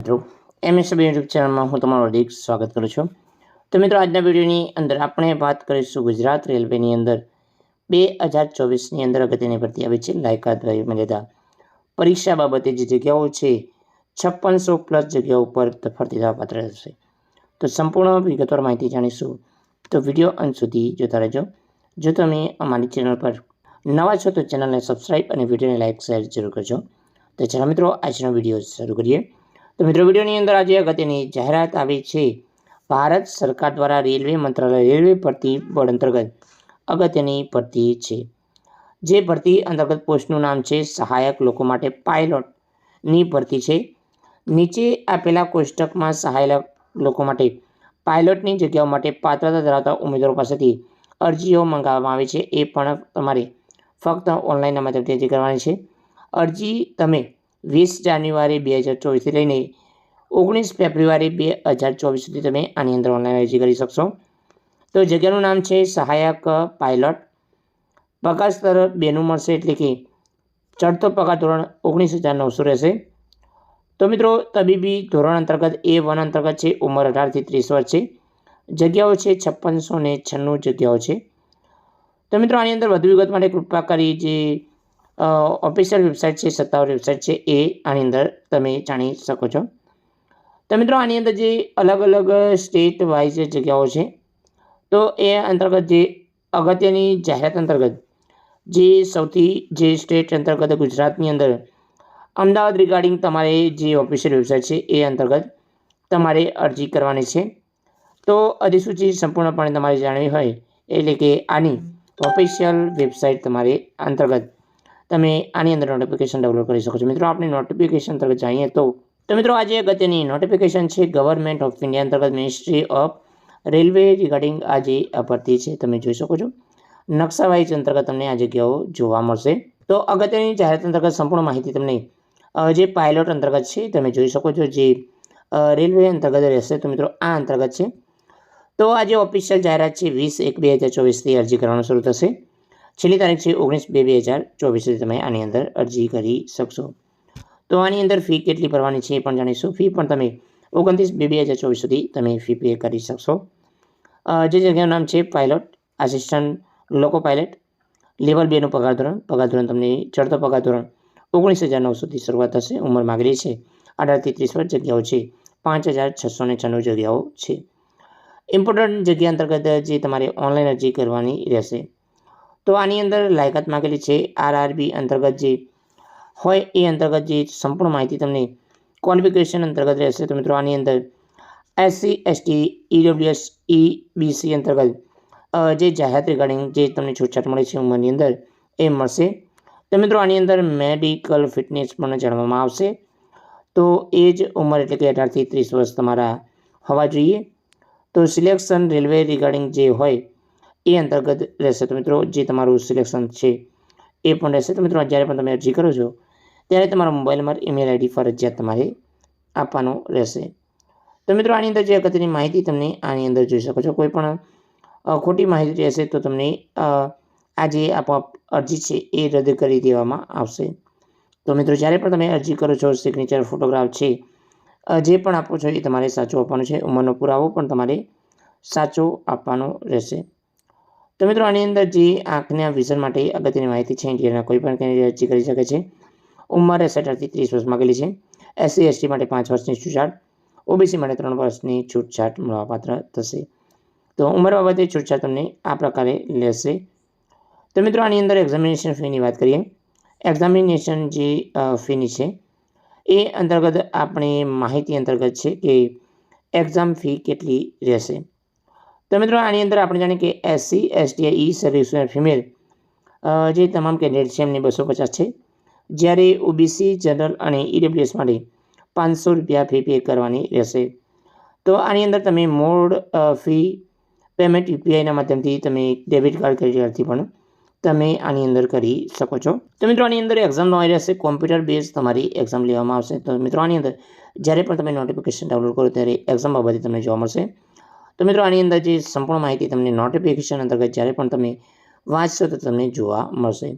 મિત્રો MSB YouTube ચેનલમાં હું તમારું હાર્દિક સ્વાગત કરું છું. તો મિત્રો, આજના વિડીયોની અંદર આપણે વાત કરીશું ગુજરાત રેલવેની અંદર બે હજાર ચોવીસની અંદર અગત્યની ભરતી આવી છે, લાયકાત મર્યાદા. પરીક્ષા બાબતે જે જગ્યાઓ છે, છપ્પનસો પ્લસ જગ્યાઓ પર ભરતી થવા પાત્ર થશે તો સંપૂર્ણ વિગતવાર માહિતી જાણીશું. તો વીડિયો અંત સુધી જોતા રહેજો. જો તમે અમારી ચેનલ પર નવા છો, તો ચેનલને સબસ્ક્રાઈબ અને વિડીયોને લાઇક, શેર જરૂર કરજો. તો ચાલો મિત્રો, આજનો વીડિયો શરૂ કરીએ. તો મિત્રો, વિડીયોની અંદર આજે અગત્યની જાહેરાત આવી છે. ભારત સરકાર દ્વારા રેલવે મંત્રાલય, રેલવે ભરતી બોર્ડ અંતર્ગત અગત્યની ભરતી છે. જે ભરતી અંતર્ગત પોસ્ટનું નામ છે, સહાયક લોકો માટે પાયલોટની ભરતી છે. નીચે આપેલા કોષ્ટકમાં સહાયક લોકો માટે પાયલોટની જગ્યાઓ માટે પાત્રતા ધરાવતા ઉમેદવારો પાસેથી અરજીઓ મંગાવવામાં આવી છે. એ પણ તમારે ફક્ત ઓનલાઈનના માધ્યમથી કરવાની છે. અરજી તમે વીસ જાન્યુઆરી બે હજાર ચોવીસથી લઈને ઓગણીસ ફેબ્રુઆરી બે હજાર ચોવીસ સુધી તમે આની અંદર ઓનલાઈન અરજી કરી શકશો. તો જગ્યાનું નામ છે સહાયક પાયલોટ. પગાર સ્તર બેનું મળશે એટલે કે ચડતો પગાર ધોરણ ઓગણીસ હજાર નવસો રહેશે. તો મિત્રો, તબીબી ધોરણ અંતર્ગત એ વન અંતર્ગત છે, ઉંમર અઢારથી ત્રીસ વર્ષ છે. જગ્યાઓ છે છપ્પનસો ને છન્નું જગ્યાઓ છે. તો મિત્રો, આની અંદર વધુ વિગત માટે કૃપા કરી જે ઓફિશિયલ વેબસાઇટ છે સત્તાવાર વેબસાઇટ છે એ આની અંદર તમે જાણી શકો છો. તો મિત્રો આની અંદર જે અલગ અલગ સ્ટેટ વાઇઝ જગ્યાઓ છે તો એ અંતર્ગત જે અગત્યની જાહેરાત અંતર્ગત જે સૌથી જે સ્ટેટ અંતર્ગત ગુજરાતની અંદર અમદાવાદ રિગાર્ડિંગ તમારે જે ઓફિશિયલ વેબસાઇટ છે એ અંતર્ગત તમારે અરજી કરવાની છે. તો અધિસૂચિ સંપૂર્ણપણે તમારે જાણવી હોય એટલે કે આની ઓફિશિયલ વેબસાઇટ તમારે અંતર્ગત તમે આની અંદર નોટિફિકેશન ડાઉનલોડ કરી શકો છો. મિત્રો આપણે નોટિફિકેશન તરફ જઈએ તો તો મિત્રો, આજે અગત્યની નોટિફિકેશન છે ગવર્મેન્ટ ઓફ ઇન્ડિયા અંતર્ગત મિનિસ્ટ્રી ઓફ રેલવે રિગાર્ડિંગ આજે આ ભરતી છે. તમે જોઈ શકો છો. નકશાવાઇઝ અંતર્ગત તમને આ જગ્યાઓ જોવા મળશે. તો અગત્યની જાહેરાત અંતર્ગત સંપૂર્ણ માહિતી તમને જે પાયલોટ અંતર્ગત છે, તમે જોઈ શકો છો જે રેલવે અંતર્ગત રહેશે. તો મિત્રો, આ અંતર્ગત છે. તો આજે ઓફિશિયલ જાહેરાત છે વીસ એક બે હજાર ચોવીસથી અરજી કરવાનું શરૂ થશે. છેલ્લી તારીખ છે ઓગણીસ બે બે હજાર ચોવીસ. સુધી તમે આની અંદર અરજી કરી શકશો. તો આની અંદર ફી કેટલી ભરવાની છે એ પણ જાણીશું. ફી પણ તમે ઓગણત્રીસ બે બે હજાર ચોવીસ સુધી તમે ફી પે કરી શકશો. જે જગ્યાનું નામ છે pilot assistant loco pilot. Level બેનું પગાર ધોરણ. પગાર ધોરણ તમને ચડતો પગાર ધોરણ ઓગણીસ હજાર નવસોથી શરૂઆત થશે. ઉંમર માગણી છે અઢારથી ત્રીસ વર્ષ જગ્યાઓ છે પાંચ હજાર છસો ને છન્નું જગ્યાઓ છે. ઇમ્પોર્ટન્ટ જગ્યા અંતર્ગત જે તમારે ઓનલાઈન અરજી કરવાની રહેશે. તો આની અંદર લાયકાત માગેલી છે આરઆરબી અંતર્ગત જે હોય એ અંતર્ગત જે સંપૂર્ણ માહિતી તમને ક્વોલિફિકેશન અંતર્ગત રહેશે. તો મિત્રો આની અંદર એસસી એસટી ઈડબ્લ્યુએસ ઈબીસી અંતર્ગત જે જાહેરાત રિગાર્ડિંગ જે તમને છૂટછાટ મળે છે ઉંમરની અંદર એ મળશે. તો મિત્રો આની અંદર મેડિકલ ફિટનેસ પણ જાણવામાં આવશે. તો એ જ ઉંમર એટલે કે અઢારથી ત્રીસ વર્ષ તમારા હોવા જોઈએ. તો સિલેક્શન રેલવે રિગાર્ડિંગ જે હોય એ અંતર્ગત રહેશે. તો મિત્રો, જે તમારું સિલેક્શન છે, એ પણ રહેશે. તો મિત્રો, જ્યારે પણ તમે અરજી કરો છો, ત્યારે તમારો મોબાઈલ નંબર ઈમેલ આઈડી ફરજિયાત તમારે આપવાનો રહેશે. તો મિત્રો, આની અંદર જે અગત્યની માહિતી તમને આની અંદર જોઈ શકો છો. કોઈ પણ ખોટી માહિતી રહેશે તો તમને આ જે આપોઆપ અરજી છે, એ રદ કરી દેવામાં આવશે. તો મિત્રો, જ્યારે પણ તમે અરજી કરો છો સિગ્નેચર ફોટોગ્રાફ છે જે પણ આપો છો, એ તમારે સાચો આપવાનો છે. ઉંમરનો પુરાવો પણ તમારે સાચો આપવાનો રહેશે. તો મિત્રો, આની અંદર જે આંખના વિઝન માટે અગત્યની માહિતી છે ઇન્ડિયાના કોઈ પણ કેન્ડિડેટ અરજી કરી શકે છે. ઉંમર અઢારથી ત્રીસ વર્ષ માગેલી છે. એસસી એસટી માટે પાંચ વર્ષની છૂટછાટ. ઓબીસી માટે ત્રણ વર્ષની છૂટછાટ મળવાપાત્ર થશે. તો ઉંમર બાબતે છૂટછાટ તમને આ પ્રકારે લેશે. તો મિત્રો, આની અંદર એક્ઝામિનેશન ફીની વાત કરીએ. એક્ઝામિનેશન જે ફીની છે, એ અંતર્ગત આપણે માહિતી અંતર્ગત છે કે એક્ઝામ ફી કેટલી રહેશે. તો મિત્રો, આની અંદર આપણે જાણીએ કે એસસી એસટીઆઈ ઈ સર્વિસ ફિમેલ જે તમામ કેન્ડિડેટ છે, એમની બસો પચાસ છે. જ્યારે ઓબીસી જનરલ અને ઈડબ્લ્યુએસ માટે પાંચસો રૂપિયા ફી પે કરવાની રહેશે. તો આની અંદર તમે મોડ ફી પેમેન્ટ યુપીઆઈના માધ્યમથી તમે ડેબિટ કાર્ડ ક્રેડિટ પણ તમે આની અંદર કરી શકો છો. તો મિત્રો, આની અંદર એક્ઝામ લેવાની રહેશે. કોમ્પ્યુટર બેઝ તમારી એક્ઝામ લેવામાં આવશે. તો મિત્રો, આની અંદર જ્યારે પણ તમે નોટિફિકેશન ડાઉનલોડ કરો, ત્યારે એક્ઝામ બાબતે તમને જોવા મળશે. તો મિત્રો, આની અંદર જે સંપૂર્ણ માહિતી તમને નોટિફિકેશન અંતર્ગત જ્યારે પણ તમે વાંચશો તો તમને જોવા મળશે.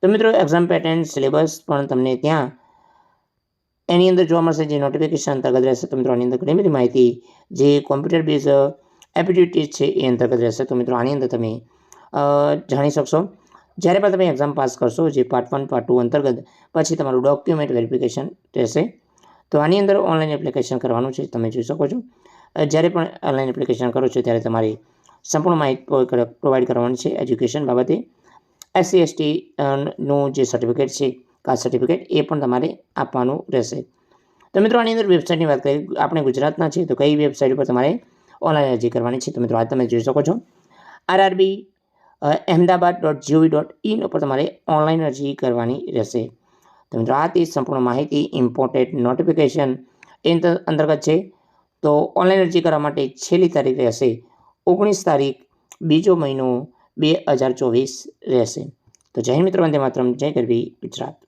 તો મિત્રો એક્ઝામ પેટર્ન સિલેબસ પણ તમને ત્યાં એની અંદર જોવા મળશે, જે નોટિફિકેશન અંતર્ગત રહેશે. તો મિત્રો, આની અંદર ઘણી બધી માહિતી જે કોમ્પ્યુટર બેઝ એપ્ટિટ્યુટીઝ છે એ અંતર્ગત રહેશે. તો મિત્રો, આની અંદર તમે જાણી શકશો. જ્યારે પણ તમે એક્ઝામ પાસ કરશો, જે પાર્ટ વન પાર્ટ ટુ અંતર્ગત, પછી તમારું ડોક્યુમેન્ટ વેરિફિકેશન રહેશે. તો આની અંદર ઓનલાઈન એપ્લિકેશન કરવાનું છે, તમે જોઈ શકો છો. જ્યારે પણ ઓનલાઈન એપ્લિકેશન કરો છો, ત્યારે તમારી સંપૂર્ણ માહિતી પ્રોવાઈડ કરવાની છે એજ્યુકેશન બાબતે. એસસી એસટી નું જે સર્ટિફિકેટ છે કાસ્ટ સર્ટિફિકેટ એ પણ તમારે આપવાનું રહેશે. તો મિત્રો, આની અંદર વેબસાઇટની વાત કરીએ, આપણે ગુજરાતના છીએ, તો કઈ વેબસાઇટ પર તમારે ઓનલાઈન અરજી કરવાની છે, તો મિત્રો, આ તમે જોઈ શકો છો. RRB Ahmedabad dot gov dot in ઉપર તમારે ઓનલાઈન અરજી કરવાની રહેશે. તો મિત્રો, આ તે સંપૂર્ણ માહિતી ઇમ્પોર્ટેન્ટ નોટિફિકેશન એ અંતર્ગત છે. તો ઓનલાઈન અરજી કરવા માટે છેલ્લી તારીખ રહેશે. ઓગણીસ તારીખ, બીજો મહિનો બે હજાર ચોવીસ રહેશે. તો જય મિત્રો, વંદે માત્રમ, જય ગરવી ગુજરાત.